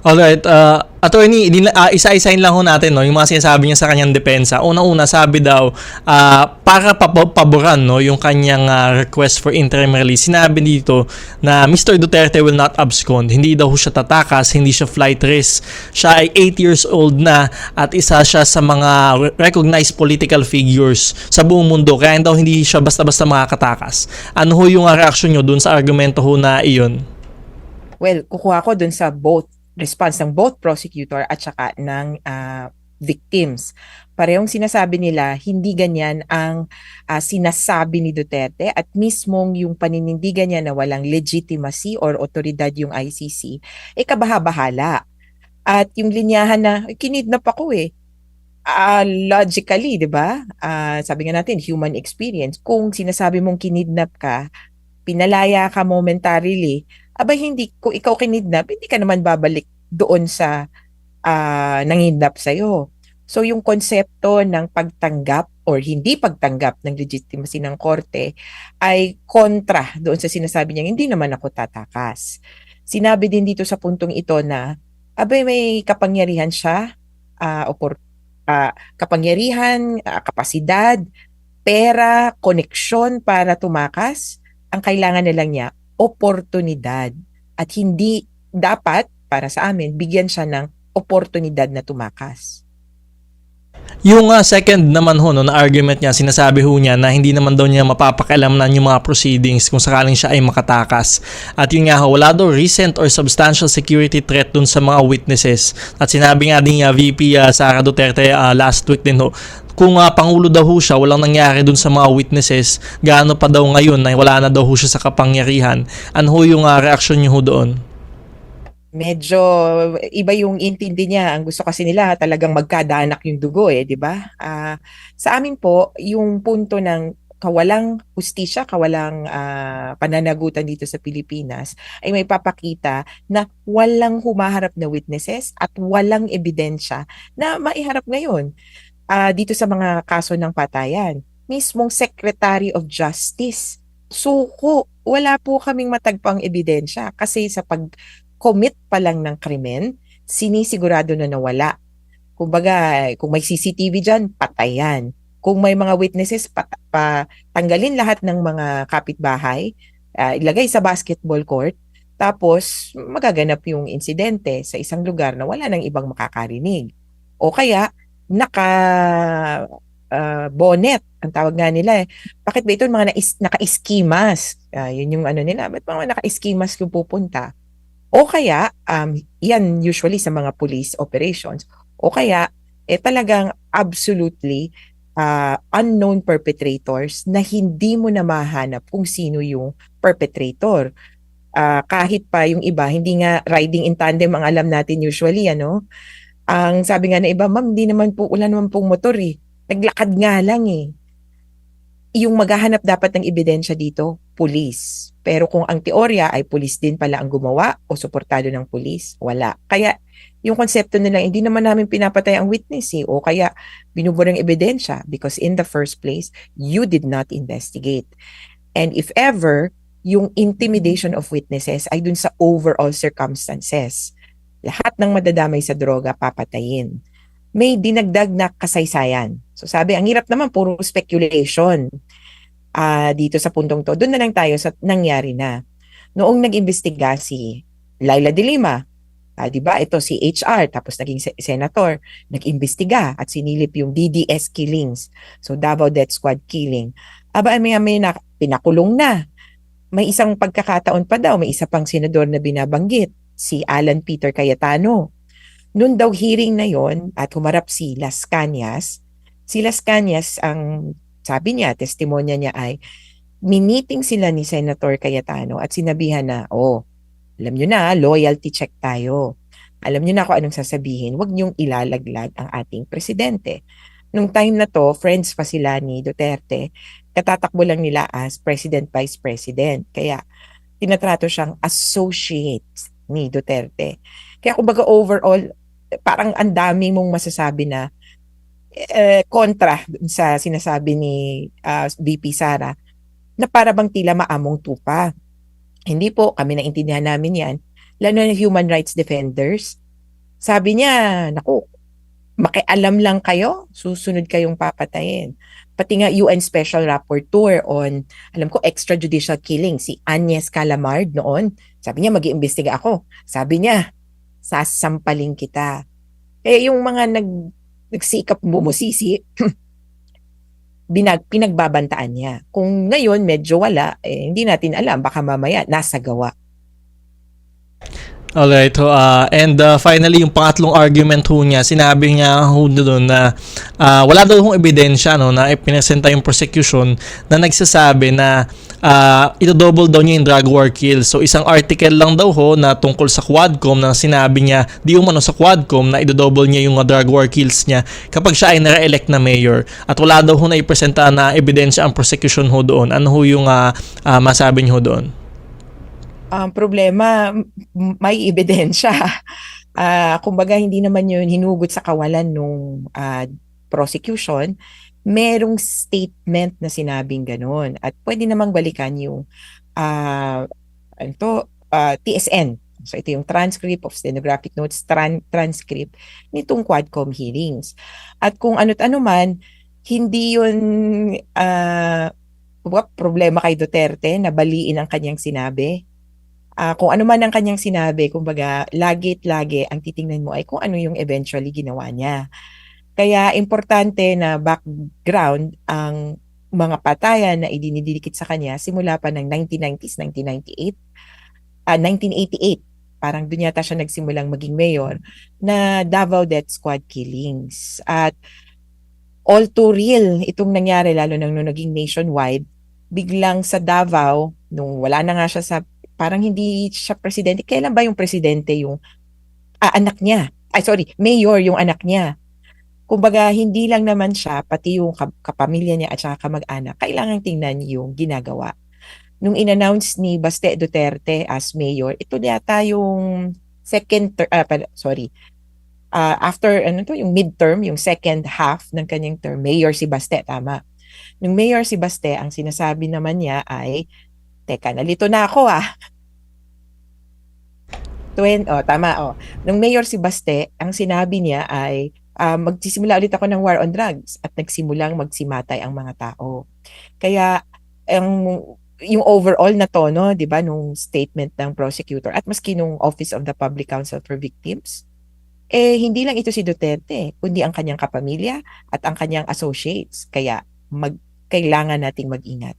Alright, uh, attorney, uh, isa-isahin lang ho natin no, yung mga sinasabi niya sa kanyang depensa. Una-una, sabi daw, uh, para paboran no, yung kanyang uh, request for interim release, sinabi dito na Mr. Duterte will not abscond. Hindi daw siya tatakas, hindi siya flight risk. Siya ay 8 years old na at isa siya sa mga re- recognized political figures sa buong mundo. Kaya daw hindi siya basta-basta makakatakas. Ano ho yung reaction nyo dun sa argumento ho na iyon? Well, kukuha ko dun sa both response ng both prosecutor at saka ng ah, victims. Parehong sinasabi nila, hindi ganyan ang ah, sinasabi ni Duterte at mismong yung paninindigan niya na walang legitimacy or otoridad yung ICC, eh kabaha-bahala. At yung linyahan na, "Ay, kinidnap ako eh. Ah, logically, di ba? Ah, sabi nga natin, human experience. Kung sinasabi mong kinidnap ka, pinalaya ka momentarily, abay hindi kung ikaw kinidnap, hindi ka naman babalik doon sa ah nangidnap sa'yo. So yung konsepto ng pagtanggap or hindi pagtanggap ng legitimacy ng korte ay kontra doon sa sinasabi niya, hindi naman ako tatakas. Sinabi din dito sa puntong ito na, abay may kapangyarihan siya, ah, opor- ah, kapangyarihan, ah, kapasidad, pera, koneksyon para tumakas. Ang kailangan na lang niya, oportunidad. At hindi dapat, para sa amin, bigyan siya ng oportunidad na tumakas. Yung uh, second naman ho, no, na argument niya, sinasabi ho niya na hindi naman daw niya mapapakialamnan yung mga proceedings kung sakaling siya ay makatakas. At yun nga ho, wala daw recent or substantial security threat dun sa mga witnesses. At sinabi nga din niya, VP uh, Sara Duterte uh, last week din ho, kung uh, Pangulo daw ho siya, walang nangyari dun sa mga witnesses, gaano pa daw ngayon na wala na daw ho siya sa kapangyarihan. Ano ho yung uh, reaction niyo ho doon? Medyo iba yung intindi niya. Ang gusto kasi nila talagang magkadanak yung dugo eh, di ba? Ah, sa amin po, yung punto ng kawalang hustisya, kawalang ah, pananagutan dito sa Pilipinas ay may papakita na walang humaharap na witnesses at walang ebidensya na maiharap ngayon ah, dito sa mga kaso ng patayan. Mismong Secretary of Justice, suko, wala po kaming matagpang ebidensya kasi sa pag commit pa lang ng krimen, sinisigurado na nawala. Kumbaga, kung may CCTV dyan, patayan. Kung may mga witnesses, pat- pa, tanggalin lahat ng mga kapitbahay, ah, ilagay sa basketball court, tapos magaganap yung insidente sa isang lugar na wala nang ibang makakarinig. O kaya, naka ah, bonnet, ang tawag nga nila eh. Bakit ba ito mga naka-iskimas? Ah, yun yung ano nila. Ba't mga naka-iskimas yung pupunta? O kaya, um, yan usually sa mga police operations. O kaya, eh talagang absolutely uh, unknown perpetrators na hindi mo na mahanap kung sino yung perpetrator. Uh, kahit pa yung iba, hindi nga riding in tandem ang alam natin usually, ano? Ang sabi nga na iba, ma'am, hindi naman po, wala naman pong motor eh. Naglakad nga lang eh. Yung maghahanap dapat ng ebidensya dito, police. Pero kung ang teorya ay police din pala ang gumawa o suportado ng police, wala. Kaya yung konsepto nila, hindi naman namin pinapatay ang witness eh, o kaya binubura ng ebidensya because in the first place, you did not investigate. And if ever, yung intimidation of witnesses ay dun sa overall circumstances. Lahat ng madadamay sa droga, papatayin. May dinagdag na kasaysayan. So sabi, ang hirap naman, puro speculation uh, dito sa puntong to. Doon na lang tayo sa nangyari na. Noong nag-imbestiga si Laila de Lima, uh, di ba ito si HR tapos naging se- senator, nag-imbestiga at sinilip yung DDS killings. So Davao Death Squad killing. Aba may may na, pinakulong na. May isang pagkakataon pa daw, may isa pang senador na binabanggit, si Alan Peter Cayetano. Noon daw hearing na yon at humarap si Las Cañas, si Las Cañas ang sabi niya, testimonya niya ay, miniting sila ni Senator Cayetano at sinabihan na, oh, alam nyo na, loyalty check tayo. Alam nyo na kung anong sasabihin, huwag niyong ilalaglag ang ating presidente. Nung time na to, friends pa sila ni Duterte, katatakbo lang nila as President Vice President. Kaya tinatrato siyang associate ni Duterte. Kaya kumbaga overall, parang ang dami mong masasabi na eh, kontra sa sinasabi ni uh, ah, VP Sara na para bang tila maamong tupa. Hindi po, kami naintindihan namin yan. Lalo na human rights defenders, Sabi niya, naku, makialam lang kayo, susunod kayong papatayin. Pati nga UN Special Rapporteur on, alam ko, extrajudicial killing, si Agnes Calamard noon. Sabi niya, mag-iimbestiga ako. Sabi niya, sasampaling kita. Eh, yung mga nag, nagsikap bumusisi, binag, pinagbabantaan niya. Kung ngayon medyo wala, eh, hindi natin alam. Baka mamaya nasa gawa. Alright, so, uh, and uh, finally, yung pangatlong argument ho niya, sinabi niya ho doon na uh, wala daw hong ebidensya no, na ipinasenta yung prosecution na nagsasabi na uh, ito-double daw niya yung drug war kill. So isang article lang daw ho na tungkol sa Quadcom na sinabi niya, di umano sa Quadcom na ito-double niya yung uh, drug war kills niya kapag siya ay nare-elect na mayor. At wala daw ho na ipresenta na ebidensya ang prosecution ho doon. Ano ho yung uh, uh, masabi niyo doon? Ang problema, may ebidensya. Ah, kumbaga, hindi naman yun hinugot sa kawalan nung ah, prosecution. Merong statement na sinabing ganun. At pwede namang balikan yung ah, ano to, ah, TSN. So ito yung transcript of stenographic notes, tran- transcript nitong Quadcom hearings. At kung ano't ano man, hindi yun kumbaga, problema kay Duterte na baliin ang kanyang sinabi ah, kung ano man ang kanyang sinabi, kumbaga, lagit lagi ang titingnan mo ay kung ano yung eventually ginawa niya. Kaya importante na background ang mga patayan na idinidikit sa kanya simula pa ng 1990s, 1998, ah 1988. Parang doon yata siya nagsimulang maging mayor na Davao Death Squad killings. At all too real itong nangyari lalo nang nung naging nationwide. Biglang sa Davao, nung wala na nga siya sa parang hindi siya presidente. Kailan ba yung presidente yung ah, anak niya? Ay, sorry, mayor yung anak niya. Kumbaga, hindi lang naman siya, pati yung kap- kapamilya niya at saka kamag-anak, kailangan tingnan yung ginagawa. Nung in-announce ni Baste Duterte as mayor, ito yata yung second ah, pala, sorry, Ah, after, ano to, yung midterm, yung second half ng kanyang term, mayor si Baste, tama. Nung mayor si Baste, ang sinasabi naman niya ay, teka, nalito na ako ah. Twen, oh, tama, oh. Nung mayor si Baste, ang sinabi niya ay, ah, magsisimula ulit ako ng war on drugs at nagsimulang magsimatay ang mga tao. Kaya, ang yung overall na tono, 'di ba, nung statement ng prosecutor at maski nung Office of the Public Counsel for Victims, eh hindi lang ito si Duterte, kundi ang kanyang kapamilya at ang kanyang associates. Kaya mag kailangan nating mag-ingat.